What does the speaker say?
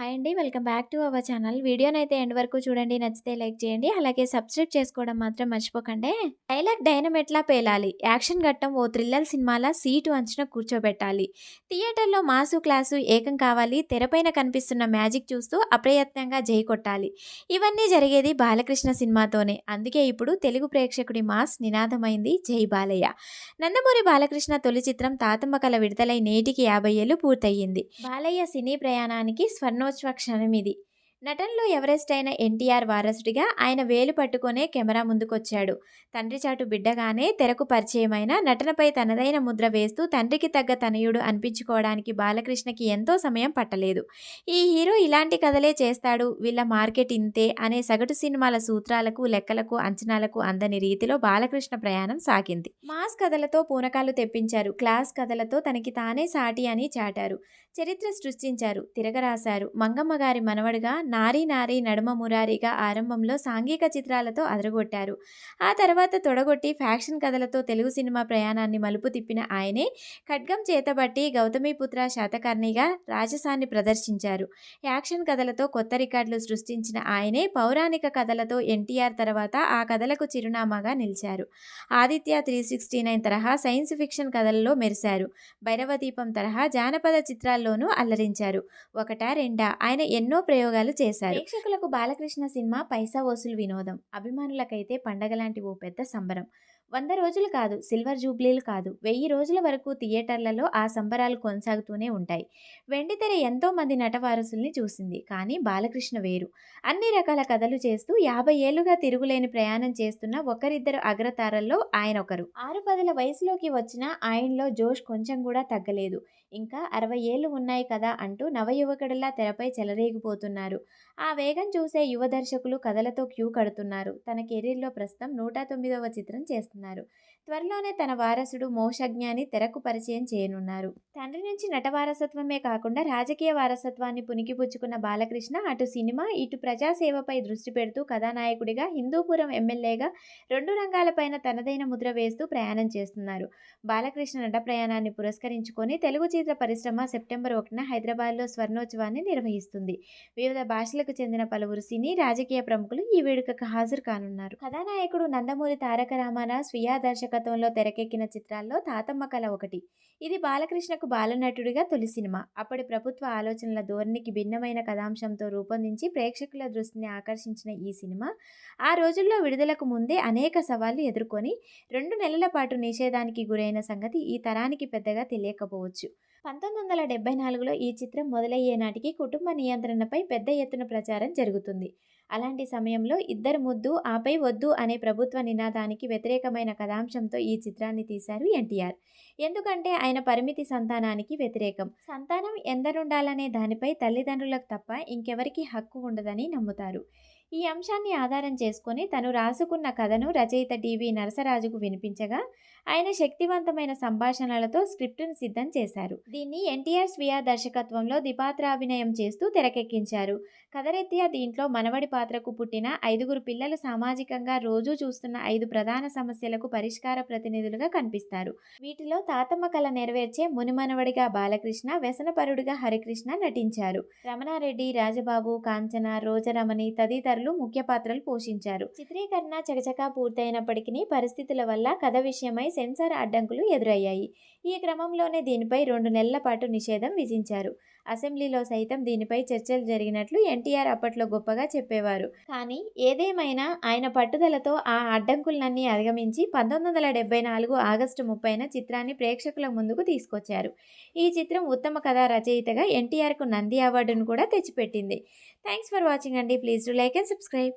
Hi అండి. Welcome back to our channel. వీడియోనైతే end వరకు చూడండి నచ్చితే లైక్ చేయండి. అలాగే సబ్స్క్రైబ్ చేసుకోవడం మాత్రం మర్చిపోకండి. డైలాగ్ డైనమెట్లా పేలాలి. యాక్షన్ ఘట్టం ఓ థ్రిల్లర్ సినిమాలా సీటు అంచున కూర్చోబెట్టాలి. థియేటర్లో మాసు క్లాసు ఏకం కావాలి. తెరపైన కనిపిస్తున్న మ్యాజిక్ చూస్తూ అప్రయత్నంగా జై కొట్టాలి. ఇవన్నీ జరిగేది బాలకృష్ణ సినిమాతోనే. అందుకే ఇప్పుడు తెలుగు ప్రేక్షకుడి మాస్ నినాదమైంది జై బాలయ్య. నందమూరి బాలకృష్ణ తొలి చిత్రం తాతమ్మ కళ విడుదలై నేటికి యాభై ఏళ్ళు పూర్తయింది బాలయ్య సినీ ప్రయాణానికి స్వర్ణో క్షణం ఇది నటనలో ఎవరెస్ట్ అయిన ఎన్టీఆర్ వారసుడిగా ఆయన వేలు పట్టుకునే కెమెరా ముందుకొచ్చాడు. తండ్రి చాటు బిడ్డగానే తెరకు పరిచయమైన నటనపై తనదైన ముద్ర వేస్తూ తండ్రికి తగ్గ తనయుడు అనిపించుకోవడానికి బాలకృష్ణకి ఎంతో సమయం పట్టలేదు. ఈ హీరో ఇలాంటి కథలే చేస్తాడు వీళ్ళ మార్కెట్ ఇంతే అనే సగటు సినిమాల సూత్రాలకు లెక్కలకు అంచనాలకు అందని రీతిలో బాలకృష్ణ ప్రయాణం సాగింది. మాస్ కథలతో పూనకాలు తెప్పించారు. క్లాస్ కథలతో తనకి తానే సాటి అని చాటారు. చరిత్ర సృష్టించారు. తిరగరాశారు. మంగమ్మ గారి మనవడుగా నారీ నారీ నడుమ మురారిగా ఆరంభంలో సాంఘిక చిత్రాలతో అదరగొట్టారు. ఆ తర్వాత తొడగొట్టి ఫ్యాక్షన్ కథలతో తెలుగు సినిమా ప్రయాణాన్ని మలుపు తిప్పిన ఆయనే ఖడ్గం చేతబట్టి గౌతమిపుత్ర శాతకర్ణిగా రాజసాన్ని ప్రదర్శించారు. యాక్షన్ కథలతో కొత్త రికార్డులు సృష్టించిన ఆయనే పౌరాణిక కథలతో ఎన్టీఆర్ తర్వాత ఆ కథలకు చిరునామాగా నిలిచారు. ఆదిత్య త్రీ సిక్స్టీ నైన్ తరహా సైన్స్ ఫిక్షన్ కథలలో మెరిశారు. భైరవదీపం తరహా జానపద చిత్రాల్లోనూ అల్లరించారు ఒకట రెండా ఆయన ఎన్నో ప్రయోగాలు చేశారు. ప్రేక్షకులకు బాలకృష్ణ సినిమా పైసా వసూలు వినోదం అభిమానులకైతే పండగ లాంటి ఓ పెద్ద సంబరం. వంద రోజులు కాదు సిల్వర్ జూబ్లీలు కాదు. వెయ్యి రోజుల వరకు థియేటర్లలో ఆ సంబరాలు కొనసాగుతూనే ఉంటాయి. వెండితెర ఎంతో మంది నటవారసుల్ని చూసింది కానీ బాలకృష్ణ వేరు. అన్ని రకాల కథలు చేస్తూ యాభై ఏళ్ళుగా తిరుగులేని ప్రయాణం చేస్తున్న ఒకరిద్దరు అగ్రతారల్లో ఆయన ఒకరు. ఆరు పదుల వయసులోకి వచ్చిన ఆయనలో జోష్ కొంచెం కూడా తగ్గలేదు. ఇంకా అరవై ఏళ్ళు ఉన్నాయి కదా అంటూ నవయువకుడిలా తెరపై చెలరేగిపోతున్నారు. ఆ వేగం చూసే యువ దర్శకులు కథలతో క్యూ కడుతున్నారు. తన కెరీర్లో ప్రస్తుతం నూట తొమ్మిదవ చిత్రం చేస్తున్నారు. త్వరలోనే తన వారసుడు మోషజ్ఞాని తెరకు పరిచయం చేయనున్నారు. తండ్రి నుంచి నట వారసత్వమే కాకుండా రాజకీయ వారసత్వాన్ని పునికిపుచ్చుకున్న బాలకృష్ణ అటు సినిమా ఇటు ప్రజాసేవపై దృష్టి పెడుతూ కథానాయకుడిగా హిందూపురం ఎమ్మెల్యేగా రెండు రంగాలపైన తనదైన ముద్ర వేస్తూ ప్రయాణం చేస్తున్నారు. బాలకృష్ణ నట ప్రయాణాన్ని పురస్కరించుకొని తెలుగు చిత్ర పరిశ్రమ సెప్టెంబర్ ఒకటిన హైదరాబాద్లో స్వర్ణోత్సవాన్ని నిర్వహిస్తుంది. వివిధ భాషలకు చెందిన పలువురు సినీ రాజకీయ ప్రముఖులు ఈ వేడుకకు హాజరు కానున్నారు. కథానాయకుడు నందమూరి తారక రామారావు స్వీయ దర్శకత్వంలో తెరకెక్కిన చిత్రాల్లో తాతమ్మ కళ ఒకటి. ఇది బాలకృష్ణకు బాలనటుడిగా తొలి సినిమా. అప్పటి ప్రభుత్వ ఆలోచనల ధోరణికి భిన్నమైన కథాంశంతో రూపొందించి ప్రేక్షకుల దృష్టిని ఆకర్షించిన ఈ సినిమా ఆ రోజుల్లో విడుదలకు ముందే అనేక సవాళ్ళు ఎదుర్కొని రెండు నెలల పాటు నిషేధానికి గురైన సంగతి ఈ తరానికి పెద్దగా తెలియకపోవచ్చు. పంతొమ్మిది వందల డెబ్బై నాలుగులో ఈ చిత్రం మొదలయ్యే నాటికి కుటుంబ నియంత్రణపై పెద్ద ఎత్తున ప్రచారం జరుగుతుంది. అలాంటి సమయంలో ఇద్దరు ముద్దు ఆపై వద్దు అనే ప్రభుత్వ నినాదానికి వ్యతిరేకమైన కథాంశంతో ఈ చిత్రాన్ని తీశారు ఎన్టీఆర్. ఎందుకంటే ఆయన పరిమితి సంతానానికి వ్యతిరేకం. సంతానం ఎందరుండాలనే దానిపై తల్లిదండ్రులకు తప్ప ఇంకెవరికి హక్కు ఉండదని నమ్ముతారు. ఈ అంశాన్ని ఆధారం చేసుకొని తను రాసుకున్న కథను రచయిత డివి నరసరాజుకు వినిపించగా ఆయన శక్తివంతమైన సంభాషణలతో స్క్రిప్టును సిద్ధం చేశారు. దీన్ని ఎన్టీఆర్ స్వీయ దర్శకత్వంలో దిపాత్రాభినయం చేస్తూ తెరకెక్కించారు. కథరెత్తియా దీంట్లో మనవడి పాత్రకు పుట్టిన ఐదుగురు పిల్లలు సామాజికంగా రోజూ చూస్తున్న ఐదు ప్రధాన సమస్యలకు పరిష్కార ప్రతినిధులుగా కనిపిస్తారు. వీటిలో తాతమ్మ కళ నెరవేర్చే మునిమనవడిగా బాలకృష్ణ వ్యసనపరుడిగా హరికృష్ణ నటించారు. రమణారెడ్డి రాజబాబు కాంచన రోజరమణి తదితరులు ముఖ్య పాత్రలు పోషించారు. చిత్రీకరణ చకచకా పూర్తయినప్పటికీ పరిస్థితుల వల్ల కథ విషయమై సెన్సార్ అడ్డంకులు ఎదురయ్యాయి. ఈ క్రమంలోనే దీనిపై రెండు నెలల పాటు నిషేధం విధించారు. అసెంబ్లీలో సైతం దీనిపై చర్చలు జరిగినట్లు ఎన్టీఆర్ అప్పట్లో గొప్పగా చెప్పేవారు. కానీ ఏదేమైనా ఆయన పట్టుదలతో ఆ అడ్డంకులన్నీ అధిగమించి పంతొమ్మిది వందల డెబ్బై నాలుగు ఆగస్టు ముప్పైన చిత్రాన్ని ప్రేక్షకుల ముందుకు తీసుకొచ్చారు. ఈ చిత్రం ఉత్తమ కథా రచయితగా ఎన్టీఆర్కు నంది అవార్డును కూడా తెచ్చిపెట్టింది. థ్యాంక్స్ ఫర్ వాచింగ్ అండి. Please to like and subscribe.